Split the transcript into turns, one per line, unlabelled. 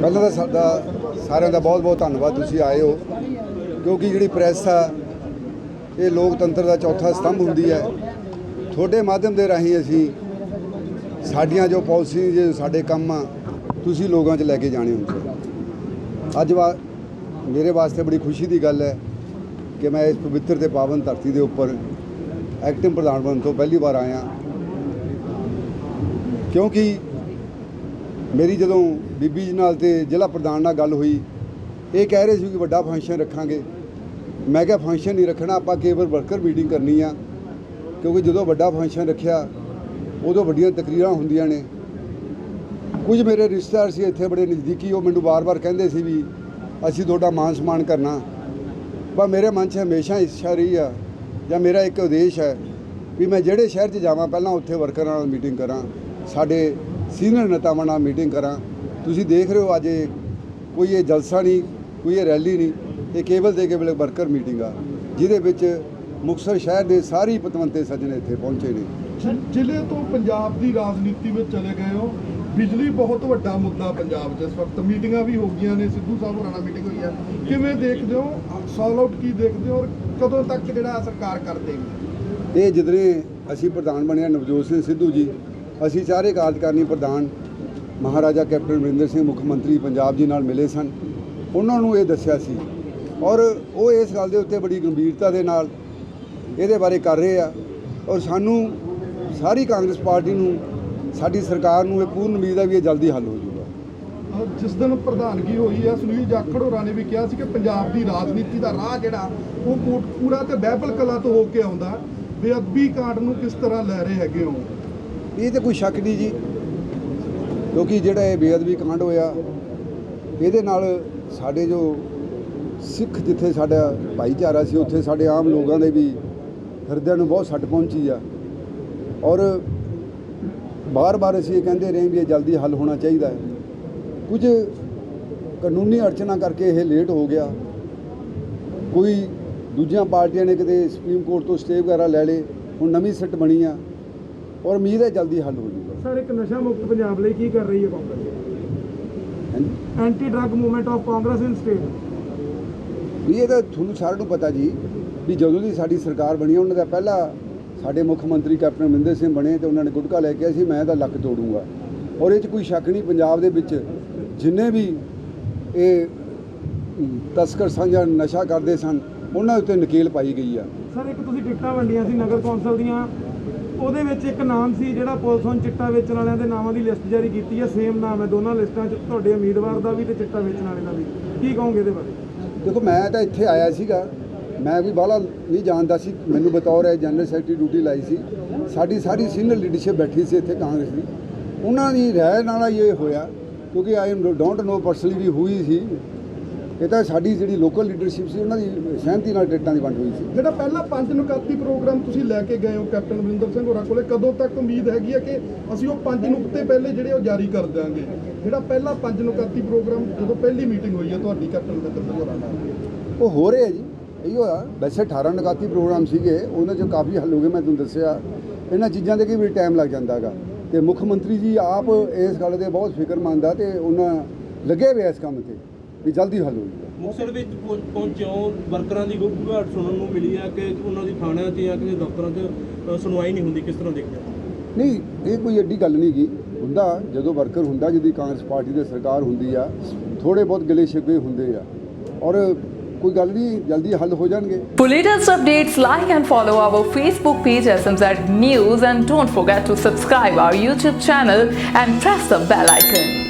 ਪਹਿਲਾਂ ਤਾਂ ਸਾਡਾ ਸਾਰਿਆਂ ਦਾ ਬਹੁਤ ਬਹੁਤ ਧੰਨਵਾਦ, ਤੁਸੀਂ ਆਏ ਹੋ। ਕਿਉਂਕਿ ਜਿਹੜੀ ਪ੍ਰੈਸ ਆ, ਇਹ ਲੋਕਤੰਤਰ ਦਾ ਚੌਥਾ ਸਤੰਭ ਹੁੰਦੀ ਹੈ। ਤੁਹਾਡੇ ਮਾਧਿਅਮ ਦੇ ਰਾਹੀਂ ਅਸੀਂ ਸਾਡੀਆਂ ਜੋ ਪਾਲਿਸੀ ਜੇ ਸਾਡੇ ਕੰਮ ਆ, ਤੁਸੀਂ ਲੋਕਾਂ 'ਚ ਲੈ ਕੇ ਜਾਣੇ ਹੁੰਦੇ ਅੱਜ ਵਾ, ਮੇਰੇ ਵਾਸਤੇ ਬੜੀ ਖੁਸ਼ੀ ਦੀ ਗੱਲ ਹੈ ਕਿ ਮੈਂ ਇਸ ਪਵਿੱਤਰ ਤੇ ਪਾਵਨ ਧਰਤੀ ਦੇ ਉੱਪਰ ਐਕਟਿਵ ਪ੍ਰਧਾਨ ਬਣਨ ਤੋਂ ਪਹਿਲੀ ਵਾਰ ਆਇਆ। ਕਿਉਂਕਿ ਮੇਰੀ ਜਦੋਂ ਬੀਬੀ ਜੀ ਨਾਲ ਤੇ ਜ਼ਿਲ੍ਹਾ ਪ੍ਰਧਾਨ ਨਾਲ ਗੱਲ ਹੋਈ, ਇਹ ਕਹਿ ਰਹੇ ਸੀ ਕਿ ਵੱਡਾ ਫੰਕਸ਼ਨ ਰੱਖਾਂਗੇ। ਮੈਂ ਕਿਹਾ ਫੰਕਸ਼ਨ ਨਹੀਂ ਰੱਖਣਾ, ਆਪਾਂ ਕੇਵਲ ਵਰਕਰ ਮੀਟਿੰਗ ਕਰਨੀ ਆ। ਕਿਉਂਕਿ ਜਦੋਂ ਵੱਡਾ ਫੰਕਸ਼ਨ ਰੱਖਿਆ, ਉਦੋਂ ਵੱਡੀਆਂ ਤਕਰੀਰਾਂ ਹੁੰਦੀਆਂ ਨੇ। ਕੁਝ ਮੇਰੇ ਰਿਸ਼ਤੇਦਾਰ ਸੀ ਇੱਥੇ ਬੜੇ ਨਜ਼ਦੀਕੀ, ਉਹ ਮੈਨੂੰ ਵਾਰ ਵਾਰ ਕਹਿੰਦੇ ਸੀ ਵੀ ਅਸੀਂ ਤੁਹਾਡਾ ਮਾਨ ਸਨਮਾਨ ਕਰਨਾ। ਪਰ ਮੇਰੇ ਮਨ 'ਚ ਹਮੇਸ਼ਾ ਇੱਛਾ ਰਹੀ ਆ, ਜਾਂ ਮੇਰਾ ਇੱਕ ਉਦੇਸ਼ ਹੈ ਵੀ ਮੈਂ ਜਿਹੜੇ ਸ਼ਹਿਰ 'ਚ ਜਾਵਾਂ, ਪਹਿਲਾਂ ਉੱਥੇ ਵਰਕਰਾਂ ਨਾਲ ਮੀਟਿੰਗ ਕਰਾਂ। ਸਾਡੇ ਸੀਨੀਅਰ ਨੇਤਾਵਾਂ ਨਾਲ ਮੀਟਿੰਗ ਕਰਾਂ। ਤੁਸੀਂ ਦੇਖ ਰਹੇ ਹੋ ਅੱਜ ਇਹ ਕੋਈ ਇਹ ਜਲਸਾ ਨਹੀਂ ਕੋਈ ਇਹ ਰੈਲੀ ਨਹੀਂ ਇਹ ਕੇਵਲ ਤੇ ਕੇਵਲ ਵਰਕਰ ਮੀਟਿੰਗ ਆ ਜਿਹਦੇ ਵਿੱਚ ਮੁਕਤਸਰ ਸ਼ਹਿਰ ਦੇ ਸਾਰੇ ਪਤਵੰਤੇ ਸੱਜਣ ਇੱਥੇ ਪਹੁੰਚੇ ਨੇ।
ਜ਼ਿਲ੍ਹੇ ਤੋਂ ਪੰਜਾਬ ਦੀ ਰਾਜਨੀਤੀ ਵਿੱਚ ਚਲੇ ਗਏ ਹੋ ਬਿਜਲੀ ਬਹੁਤ ਵੱਡਾ ਮੁੱਦਾ ਪੰਜਾਬ 'ਚ। ਇਸ ਵਕਤ ਮੀਟਿੰਗਾਂ ਵੀ ਹੋ ਗਈਆਂ ਨੇ ਸਿੱਧੂ ਸਾਹਿਬ ਹੋਰਾਂ ਨਾਲ ਮੀਟਿੰਗ ਹੋਈ ਹੈ। ਕਿਵੇਂ ਦੇਖਦੇ ਹੋ? ਸੋਲ ਆਊਟ ਕੀ ਦੇਖਦੇ ਹੋ ਔਰ ਕਦੋਂ ਤੱਕ ਜਿਹੜਾ ਸਰਕਾਰ ਕਰ ਦੇਗੀ
ਇਹ ਜਿਦਰੇ ਅਸੀਂ ਪ੍ਰਧਾਨ ਬਣਿਆ ਨਵਜੋਤ ਸਿੰਘ ਸਿੱਧੂ ਜੀ ਅਸੀਂ ਸਾਰੇ ਕਾਰਜਕਾਰਨੀ ਪ੍ਰਧਾਨ ਮਹਾਰਾਜਾ ਕੈਪਟਨ ਅਮਰਿੰਦਰ ਸਿੰਘ, ਮੁੱਖ ਮੰਤਰੀ ਪੰਜਾਬ ਜੀ ਨਾਲ ਮਿਲੇ ਸਨ। ਉਹਨਾਂ ਨੂੰ ਇਹ ਦੱਸਿਆ ਸੀ ਔਰ ਉਹ ਇਸ ਗੱਲ ਦੇ ਉੱਤੇ ਬੜੀ ਗੰਭੀਰਤਾ ਦੇ ਨਾਲ ਇਹਦੇ ਬਾਰੇ ਕਰ ਰਹੇ ਆ ਔਰ ਸਾਨੂੰ ਸਾਰੀ ਕਾਂਗਰਸ ਪਾਰਟੀ ਨੂੰ, ਸਾਡੀ ਸਰਕਾਰ ਨੂੰ ਇਹ ਪੂਰਨ ਉਮੀਦ ਹੈ ਵੀ ਇਹ ਜਲਦੀ ਹੱਲ ਹੋ ਜਾਊਗਾ।
ਜਿਸ ਦਿਨ ਪ੍ਰਧਾਨਗੀ ਹੋਈ ਹੈ, ਸੁਨੀਲ ਜਾਖੜ ਹੋਰਾਂ ਨੇ ਵੀ ਕਿਹਾ ਸੀ ਕਿ ਪੰਜਾਬ ਦੀ ਰਾਜਨੀਤੀ ਦਾ ਰਾਹ ਜਿਹੜਾ, ਉਹ ਕੋਟਪੂਰਾ ਤੇ ਬਹਿਬਲ ਕਲਾ ਤੋਂ ਹੋ ਕੇ ਆਉਂਦਾ। ਬੇਅਦਬੀ ਕਾਂਡ ਨੂੰ ਕਿਸ ਤਰ੍ਹਾਂ ਲੈ ਰਹੇ ਹੈਗੇ ਹੋ?
ਇਹ ਤੇ ਕੋਈ ਸ਼ੱਕ ਨਹੀਂ ਜੀ, ਕਿਉਂਕਿ ਜਿਹੜਾ ਇਹ ਬੇਅਦਬੀ ਕਾਂਡ ਹੋਇਆ, ਇਹਦੇ ਨਾਲ ਸਾਡੇ ਜੋ ਸਿੱਖ ਜਿੱਥੇ ਸਾਡਾ ਭਾਈਚਾਰਾ ਸੀ, ਉੱਥੇ ਸਾਡੇ ਆਮ ਲੋਕਾਂ ਦੇ ਵੀ ਹਿਰਦਿਆਂ ਨੂੰ ਬਹੁਤ ਸੱਟ ਪਹੁੰਚੀ ਆ। ਔਰ ਬਾਰ-ਬਾਰ ਅਸੀਂ ਇਹ ਕਹਿੰਦੇ ਰਹੇ ਵੀ ਇਹ ਜਲਦੀ ਹੱਲ ਹੋਣਾ ਚਾਹੀਦਾ ਹੈ। ਕੁਝ ਕਾਨੂੰਨੀ ਅੜਚਨਾ ਕਰਕੇ ਇਹ ਲੇਟ ਹੋ ਗਿਆ। ਕੋਈ ਦੂਜੀਆਂ ਪਾਰਟੀਆਂ ਨੇ ਕਿਤੇ ਸੁਪਰੀਮ ਕੋਰਟ ਤੋਂ ਸਟੇ ਵਗੈਰਾ ਲੈ ਲਏ, ਹੁਣ ਨਵੀਂ ਸਿੱਟ ਬਣੀ ਆ। ਔਰ ਉਮੀਦ ਹੈ ਜਲਦੀ ਹੱਲ ਹੋ ਜਾਊਗਾ।
ਸਰ ਇੱਕ ਨਸ਼ਾ ਮੁਕਤ ਪੰਜਾਬ ਲਈ ਕੀ ਕਰ ਰਹੀ ਹੈ Congress? Anti drug movement of Congress in state
ਇਹ ਤਾਂ ਤੁਹਾਨੂੰ ਸਾਰਿਆਂ ਨੂੰ ਪਤਾ ਜੀ ਵੀ ਜਦੋਂ ਦੀ ਸਾਡੀ ਸਰਕਾਰ ਬਣੀ ਉਹਨਾਂ ਦਾ ਪਹਿਲਾ ਸਾਡੇ ਮੁੱਖ ਮੰਤਰੀ ਕੈਪਟਨ ਅਮਰਿੰਦਰ ਸਿੰਘ ਬਣੇ ਤੇ ਉਹਨਾਂ ਨੇ ਗੁਟਕਾ ਲੈ ਕੇ ਸੀ ਮੈਂ ਤਾਂ ਲੱਕ ਤੋੜੂੰਗਾ। ਔਰ ਇਹ 'ਚ ਕੋਈ ਸ਼ੱਕ ਨਹੀਂ ਪੰਜਾਬ ਦੇ ਵਿੱਚ ਜਿੰਨੇ ਵੀ ਇਹ ਤਸਕਰ ਸਾਂਝਾ ਨਸ਼ਾ ਕਰਦੇ ਸਨ ਉਹਨਾਂ ਉੱਤੇ ਨਕੇਲ ਪਾਈ ਗਈ ਆ।
ਸਰ ਇੱਕ ਤੁਸੀਂ ਟਿਕਟਾਂ ਵੰਡੀਆਂ ਸੀ ਨਗਰ ਕੌਂਸਲ ਦੀਆਂ ਉਹਦੇ ਵਿੱਚ ਇੱਕ ਨਾਮ ਸੀ ਜਿਹੜਾ ਪੁਲਿਸ ਹੁਣ ਚਿੱਟਾ ਵੇਚਣ ਵਾਲਿਆਂ ਦੇ ਨਾਮਾਂ ਦੀ ਲਿਸਟ ਜਾਰੀ ਕੀਤੀ ਹੈ। ਸੇਮ ਨਾਮ ਹੈ, ਦੋਨਾਂ ਲਿਸਟਾਂ 'ਚ ਤੁਹਾਡੇ ਉਮੀਦਵਾਰ ਦਾ ਵੀ ਤੇ ਚਿੱਟਾ ਵੇਚਣ ਵਾਲੇ ਦਾ ਵੀ। ਕੀ ਕਹੋਗੇ ਇਹਦੇ ਬਾਰੇ?
ਦੇਖੋ, ਮੈਂ ਤਾਂ ਇੱਥੇ ਆਇਆ ਸੀਗਾ। ਮੈਂ ਵੀ ਬਾਹਲਾ ਨਹੀਂ ਜਾਣਦਾ ਸੀ, ਮੈਨੂੰ ਬਤੌਰ ਹੈ ਜਨਰਲ ਸੈਕਟਰੀ ਡਿਊਟੀ ਲਾਈ ਸੀ। ਸਾਡੀ ਸਾਰੀ ਸੀਨੀਅਰ ਲੀਡਰਸ਼ਿਪ ਬੈਠੀ ਸੀ ਇੱਥੇ ਕਾਂਗਰਸ ਦੀ। ਉਹਨਾਂ ਦੀ ਰਹਿ ਨਾਲ ਹੀ ਇਹ ਹੋਇਆ, ਕਿਉਂਕਿ ਆਈ ਡੋਂਟ ਨੋ ਪਰਸਨਲੀ ਵੀ ਹੋਈ ਸੀ। ਇਹ ਤਾਂ ਸਾਡੀ ਜਿਹੜੀ ਲੋਕਲ ਲੀਡਰਸ਼ਿਪ ਸੀ ਉਹਨਾਂ ਦੀ ਸਹਿਮਤੀ ਨਾਲ ਟਿਕਟਾਂ ਦੀ ਵੰਡ ਹੋਈ ਸੀ।
ਜਿਹੜਾ ਪਹਿਲਾ ਪੰਜ ਨੁਕਤੀ ਪ੍ਰੋਗਰਾਮ ਤੁਸੀਂ ਲੈ ਕੇ ਗਏ ਹੋ ਕੈਪਟਨ ਅਮਰਿੰਦਰ ਸਿੰਘ ਹੋਰਾਂ ਕੋਲੇ ਕਦੋਂ ਤੱਕ ਉਮੀਦ ਹੈਗੀ ਹੈ ਕਿ ਅਸੀਂ ਉਹ ਪੰਜ ਨੁਕਤੇ ਪਹਿਲੇ ਜਿਹੜੇ ਉਹ ਜਾਰੀ ਕਰ ਦਿਆਂਗੇ? ਜਿਹੜਾ ਪਹਿਲਾ ਪੰਜ ਨੁਕਤੀ ਪ੍ਰੋਗਰਾਮ ਜਦੋਂ ਪਹਿਲੀ ਮੀਟਿੰਗ ਹੋਈ ਹੈ ਤੁਹਾਡੀ ਕੈਪਟਨ ਅਮਰਿੰਦਰ ਸਿੰਘ ਹੋਰਾਂ ਨਾਲ?
ਉਹ ਹੋ ਰਿਹਾ ਜੀ। ਇਹੋ ਆ ਵੈਸੇ 18 ਨਿਕਾਤੀ ਪ੍ਰੋਗਰਾਮ ਸੀਗੇ ਉਹਨਾਂ 'ਚ ਕਾਫੀ ਹੱਲ ਹੋ ਗਏ ਮੈਂ ਤੁਹਾਨੂੰ ਦੱਸਿਆ। ਇਹਨਾਂ ਚੀਜ਼ਾਂ ਦੇ ਕੀ ਵੀ ਟਾਈਮ ਲੱਗ ਜਾਂਦਾਗਾ ਤੇ ਮੁੱਖ ਮੰਤਰੀ ਜੀ ਆਪ ਇਸ ਗੱਲ ਦੇ ਬਹੁਤ ਫਿਕਰਮੰਦ ਆ ਤੇ ਉਹਨਾਂ ਲੱਗੇ ਹੋਏ ਇਸ ਕੰਮ ਤੇ। ਵੀ ਜਲਦੀ ਹੱਲ ਹੋ ਜਾਊਗਾ
ਮੁਕਤਸਰ ਵਿੱਚ ਪਹੁੰ- ਪਹੁੰਚਿਓ ਵਰਕਰਾਂ ਦੀ ਘਬਰਾਹਟ ਸੁਣਨ ਨੂੰ ਮਿਲੀ ਹੈ ਕਿ ਉਹਨਾਂ ਦੀ ਥਾਣਿਆਂ 'ਚ ਜਾਂ ਕਿਸੇ ਦਫ਼ਤਰਾਂ 'ਚ ਅ, ਸੁਣਵਾਈ ਨਹੀਂ ਹੁੰਦੀ ਕਿਸ ਤਰ੍ਹਾਂ ਦੇਖਦੇ ਹੋ?
ਨਹੀਂ ਇਹ ਕੋਈ ਐਡੀ ਗੱਲ ਨਹੀਂ ਗੀ। ਹੁੰਦਾ ਜਦੋਂ ਵਰਕਰ ਹੁੰਦਾ ਜਿਹਦੀ ਕਾਂਗਰਸ ਪਾਰਟੀ ਦੀ ਸਰਕਾਰ ਹੁੰਦੀ ਆ ਥੋੜੇ ਬਹੁਤ ਗਿਲੇ ਸ਼ਿਕਵੇ ਹੁੰਦੇ ਆ। ਔਰ ਕੋਈ ਗੱਲ ਨਹੀਂ ਜਲਦੀ ਹੱਲ ਹੋ ਜਾਣਗੇ।
For latest updates, like and follow our Facebook page SMZ News and don't forget to subscribe our YouTube channel and press the bell icon.